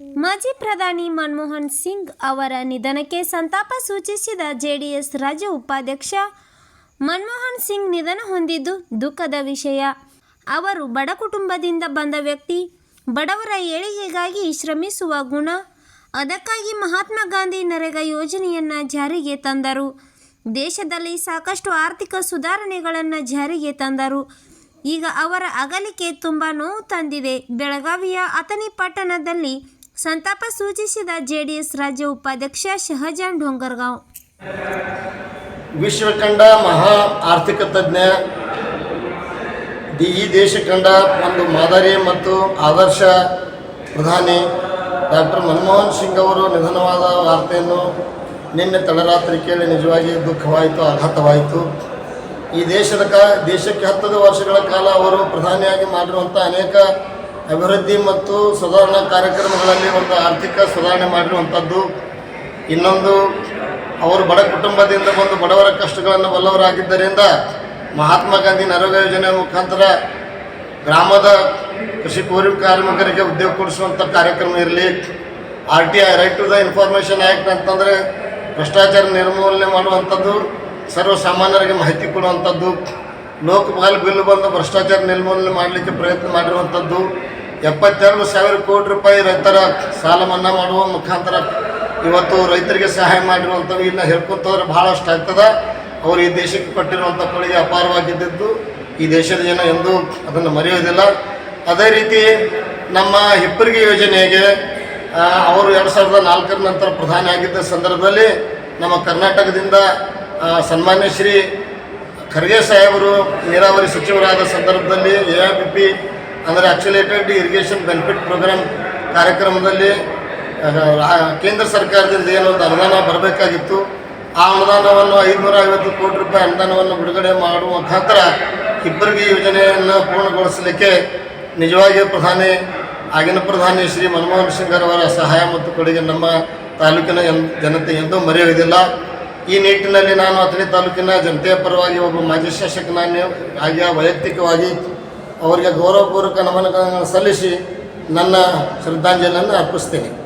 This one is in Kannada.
ಮಾಜಿ ಪ್ರಧಾನಿ ಮನಮೋಹನ್ ಸಿಂಗ್ ಅವರ ನಿಧನಕ್ಕೆ ಸಂತಾಪ ಸೂಚಿಸಿದ ಜೆಡಿಎಸ್ ರಾಜ್ಯ ಉಪಾಧ್ಯಕ್ಷ ಮನಮೋಹನ್ ಸಿಂಗ್ ನಿಧನ ಹೊಂದಿದ್ದು ದುಃಖದ ವಿಷಯ. ಅವರು ಬಡ ಕುಟುಂಬದಿಂದ ಬಂದ ವ್ಯಕ್ತಿ, ಬಡವರ ಏಳಿಗೆಗಾಗಿ ಶ್ರಮಿಸುವ ಗುಣ, ಅದಕ್ಕಾಗಿ ಮಹಾತ್ಮ ಗಾಂಧಿ ನರೇಗಾ ಯೋಜನೆಯನ್ನು ಜಾರಿಗೆ ತಂದರು. ದೇಶದಲ್ಲಿ ಸಾಕಷ್ಟು ಆರ್ಥಿಕ ಸುಧಾರಣೆಗಳನ್ನು ಜಾರಿಗೆ ತಂದರು. ಈಗ ಅವರ ಅಗಲಿಕೆ ತುಂಬ ನೋವು ತಂದಿದೆ. ಬೆಳಗಾವಿಯ ಅಥಣಿ ಪಟ್ಟಣದಲ್ಲಿ ಸಂತಾಪ ಸೂಚಿಸಿದ ಜೆಡಿಎಸ್ ರಾಜ್ಯ ಉಪಾಧ್ಯಕ್ಷ ಶಹಜಾನ್ ಡೋಂಗರ್ಗಾಂವ್. ವಿಶ್ವ ಕಂಡ ಮಹಾ ಆರ್ಥಿಕ ತಜ್ಞ ಈ ದೇಶ ಕಂಡ ಒಂದು ಮಾದರಿ ಮತ್ತು ಆದರ್ಶ ಪ್ರಧಾನಿ ಡಾಕ್ಟರ್ ಮನಮೋಹನ್ ಸಿಂಗ್ ಅವರು ನಿಧನವಾದ ವಾರ್ತೆಯನ್ನು ನಿನ್ನೆ ತಡರಾತ್ರಿ ಕೇಳಿ ನಿಜವಾಗಿ ದುಃಖವಾಯಿತು, ಆಘಾತವಾಯಿತು. ಈ ದೇಶದ ಕ, ದೇಶಕ್ಕೆ ಹತ್ತದ ವರ್ಷಗಳ ಕಾಲ ಅವರು ಪ್ರಧಾನಿಯಾಗಿ ಮಾಡಿರುವಂಥ ಅನೇಕ ಅಭಿವೃದ್ಧಿ ಮತ್ತು ಸುಧಾರಣಾ ಕಾರ್ಯಕ್ರಮಗಳಲ್ಲಿ ಒಂದು ಆರ್ಥಿಕ ಸುಧಾರಣೆ ಮಾಡಿರುವಂಥದ್ದು. ಇನ್ನೊಂದು, ಅವರು ಬಡ ಕುಟುಂಬದಿಂದ ಬಂದು ಬಡವರ ಕಷ್ಟಗಳನ್ನು ಬಲ್ಲವರಾಗಿದ್ದರಿಂದ ಮಹಾತ್ಮ ಗಾಂಧಿ ನರೋಗ ಯೋಜನೆ ಮುಖಾಂತರ ಗ್ರಾಮದ ಕೃಷಿ ಪೂರ್ವ ಕಾರ್ಮಿಕರಿಗೆ ಉದ್ಯೋಗ ಕೊಡಿಸುವಂಥ ಕಾರ್ಯಕ್ರಮ ಇರಲಿ. R T I right to the information act ಅಂತಂದರೆ ಭ್ರಷ್ಟಾಚಾರ ನಿರ್ಮೂಲನೆ ಮಾಡುವಂಥದ್ದು, ಸರ್ವಸಾಮಾನ್ಯರಿಗೆ ಮಾಹಿತಿ ಕೊಡುವಂಥದ್ದು, ಲೋಕಪಾಲ್ ಬಿಲ್ಲು ಬಂದು ಭ್ರಷ್ಟಾಚಾರ ನಿರ್ಮೂಲನೆ ಮಾಡಲಿಕ್ಕೆ ಪ್ರಯತ್ನ ಮಾಡಿರುವಂಥದ್ದು. ಎಪ್ಪತ್ತೆರಡು ಸಾವಿರ ಕೋಟಿ ರೂಪಾಯಿ ರೈತರ ಸಾಲ ಮನ್ನಾ ಮಾಡುವ ಮುಖಾಂತರ ಇವತ್ತು ರೈತರಿಗೆ ಸಹಾಯ ಮಾಡಿರುವಂಥವು ಇಲ್ಲ ಹೇಳ್ಕೊತವ್ರೆ ಭಾಳಷ್ಟು ಆಗ್ತದೆ. ಅವರು ಈ ದೇಶಕ್ಕೆ ಕೊಟ್ಟಿರುವಂಥ ಕೊಡುಗೆ ಅಪಾರವಾಗಿದ್ದು ಈ ದೇಶದ ಜನ ಎಂದು ಅದನ್ನು ಮರೆಯೋದಿಲ್ಲ. ಅದೇ ರೀತಿ ನಮ್ಮ ಹಿಪ್ಪರಿಗೆ ಯೋಜನೆಗೆ ಅವರು ಎರಡು ಸಾವಿರದ ನಾಲ್ಕರ ನಂತರ ಪ್ರಧಾನಿ ಆಗಿದ್ದ ಸಂದರ್ಭದಲ್ಲಿ ನಮ್ಮ ಕರ್ನಾಟಕದಿಂದ ಸನ್ಮಾನ್ಯ ಶ್ರೀ ಖರ್ಗೆ ಸಾಹೇಬರು, ನೀರಾವರಿ ಸಚಿವರಾದ ಸಂದರ್ಭದಲ್ಲಿ ಎ ಪಿ ಪಿ ಅಂದರೆ ಆಕ್ಸಿಲೇಟೆಡ್ ಇರಿಗೇಷನ್ ಬೆನಿಫಿಟ್ ಪ್ರೋಗ್ರಾಮ್ ಕಾರ್ಯಕ್ರಮದಲ್ಲಿ ಕೇಂದ್ರ ಸರ್ಕಾರದಿಂದ ಏನೊಂದು ಅನುದಾನ ಬರಬೇಕಾಗಿತ್ತು. ಆ ಅನುದಾನವನ್ನು ಐದುನೂರ ಐವತ್ತು ಕೋಟಿ ರೂಪಾಯಿ ಅನುದಾನವನ್ನು ಬಿಡುಗಡೆ ಮಾಡುವ ಮುಖಾಂತರ ಇಬ್ಬರಿಗೆ ಯೋಜನೆಯನ್ನು ಪೂರ್ಣಗೊಳಿಸಲಿಕ್ಕೆ ನಿಜವಾಗಿಯೂ ಪ್ರಧಾನಿ, ಆಗಿನ ಪ್ರಧಾನಿ ಶ್ರೀ ಮನಮೋಹನ್ ಸಿಂಗ್ ಅವರ ಸಹಾಯ ಮತ್ತು ಕೊಡುಗೆ ನಮ್ಮ ತಾಲೂಕಿನ ಜನತೆ ಎಂದೂ ಮರೆಯುವುದಿಲ್ಲ. ಈ ನಿಟ್ಟಿನಲ್ಲಿ ನಾನು ಅಥಣಿ ತಾಲೂಕಿನ ಜನತೆಯ ಪರವಾಗಿ ಒಬ್ಬ ಮಾಜಿ ಶಾಸಕನಾಗಿ, ಆಗಿಯ ವೈಯಕ್ತಿಕವಾಗಿ ಅವರಿಗೆ ಗೌರವಪೂರ್ವಕ ನಮನಗಳನ್ನು ಸಲ್ಲಿಸಿ ನನ್ನ ಶ್ರದ್ಧಾಂಜಲಿಯನ್ನು ಅರ್ಪಿಸ್ತೇನೆ.